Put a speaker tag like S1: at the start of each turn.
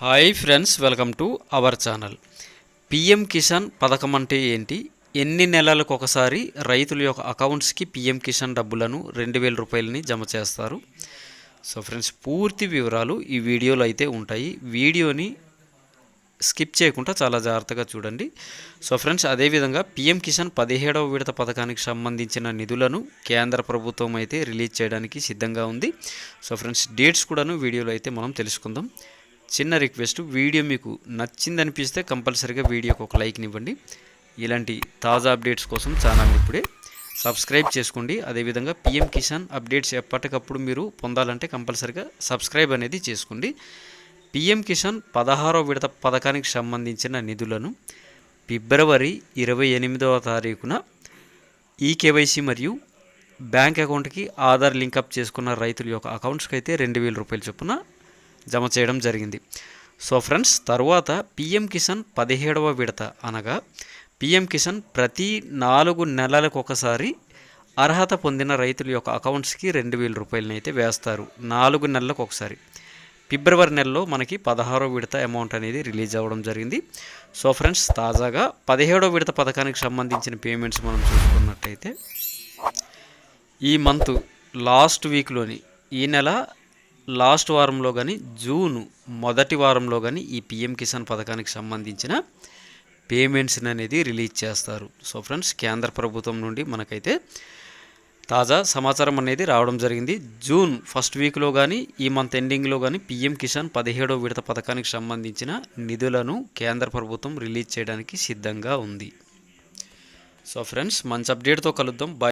S1: Hi friends welcome to our channel. PM Kisan పథకం అంటే ఏంటి? ఎన్ని నెలలకు ఒకసారి రైతుల యొక్క అకౌంట్స్కి పిఎం కిసాన్ డబ్బులను రెండు వేల రూపాయలని జమ చేస్తారు. సో ఫ్రెండ్స్ పూర్తి వివరాలు ఈ వీడియోలో అయితే ఉంటాయి. వీడియోని స్కిప్ చేయకుండా చాలా జాగ్రత్తగా చూడండి. సో ఫ్రెండ్స్ అదేవిధంగా పిఎం కిసాన్ పదిహేడవ విడత పథకానికి సంబంధించిన నిధులను కేంద్ర ప్రభుత్వం అయితే రిలీజ్ చేయడానికి సిద్ధంగా ఉంది. సో ఫ్రెండ్స్ డేట్స్ కూడాను వీడియోలో అయితే మనం తెలుసుకుందాం. చిన్న రిక్వెస్ట్ వీడియో మీకు నచ్చిందనిపిస్తే కంపల్సరీగా వీడియోకి ఒక లైక్ని ఇవ్వండి. ఇలాంటి తాజా అప్డేట్స్ కోసం ఛానల్ని ఇప్పుడే సబ్స్క్రైబ్ చేసుకోండి. అదేవిధంగా పిఎం కిసాన్ అప్డేట్స్ ఎప్పటికప్పుడు మీరు పొందాలంటే కంపల్సరీగా సబ్స్క్రైబ్ అనేది చేసుకోండి. పిఎం కిసాన్ పదహారో విడత పథకానికి సంబంధించిన నిధులను ఫిబ్రవరి ఇరవై ఎనిమిదవ తారీఖున ఈకేవైసీ మరియు బ్యాంక్ అకౌంట్కి ఆధార్ లింకప్ చేసుకున్న రైతుల యొక్క అకౌంట్స్కి అయితే రెండు వేల రూపాయల చొప్పున జమ చేయడం జరిగింది. సో ఫ్రెండ్స్ తర్వాత పిఎం కిసాన్ పదిహేడవ విడత అనగా పిఎం కిసాన్ ప్రతి నాలుగు నెలలకు ఒకసారి అర్హత పొందిన రైతుల యొక్క అకౌంట్స్కి రెండు వేల రూపాయలని అయితే వేస్తారు. నాలుగు నెలలకు ఒకసారి. ఫిబ్రవరి నెలలో మనకి పదహారో విడత అమౌంట్ అనేది రిలీజ్ అవ్వడం జరిగింది. సో ఫ్రెండ్స్ తాజాగా పదిహేడో విడత పథకానికి సంబంధించిన పేమెంట్స్ మనం చూసుకున్నట్టయితే ఈ మంత్ లాస్ట్ వీక్లోని ఈ నెల లాస్ట్ వారంలో కానీ జూన్ మొదటి వారంలో కానీ ఈ పిఎం కిసాన్ పథకానికి సంబంధించిన పేమెంట్స్ని అనేది రిలీజ్ చేస్తారు. సో ఫ్రెండ్స్ కేంద్ర ప్రభుత్వం నుండి మనకైతే తాజా సమాచారం అనేది రావడం జరిగింది. జూన్ ఫస్ట్ వీక్లో కానీ ఈ మంత్ ఎండింగ్లో కానీ పిఎం కిసాన్ పదిహేడో విడత పథకానికి సంబంధించిన నిధులను కేంద్ర ప్రభుత్వం రిలీజ్ చేయడానికి సిద్ధంగా ఉంది. సో ఫ్రెండ్స్ మంచి అప్డేట్తో కలుద్దాం. బాయ్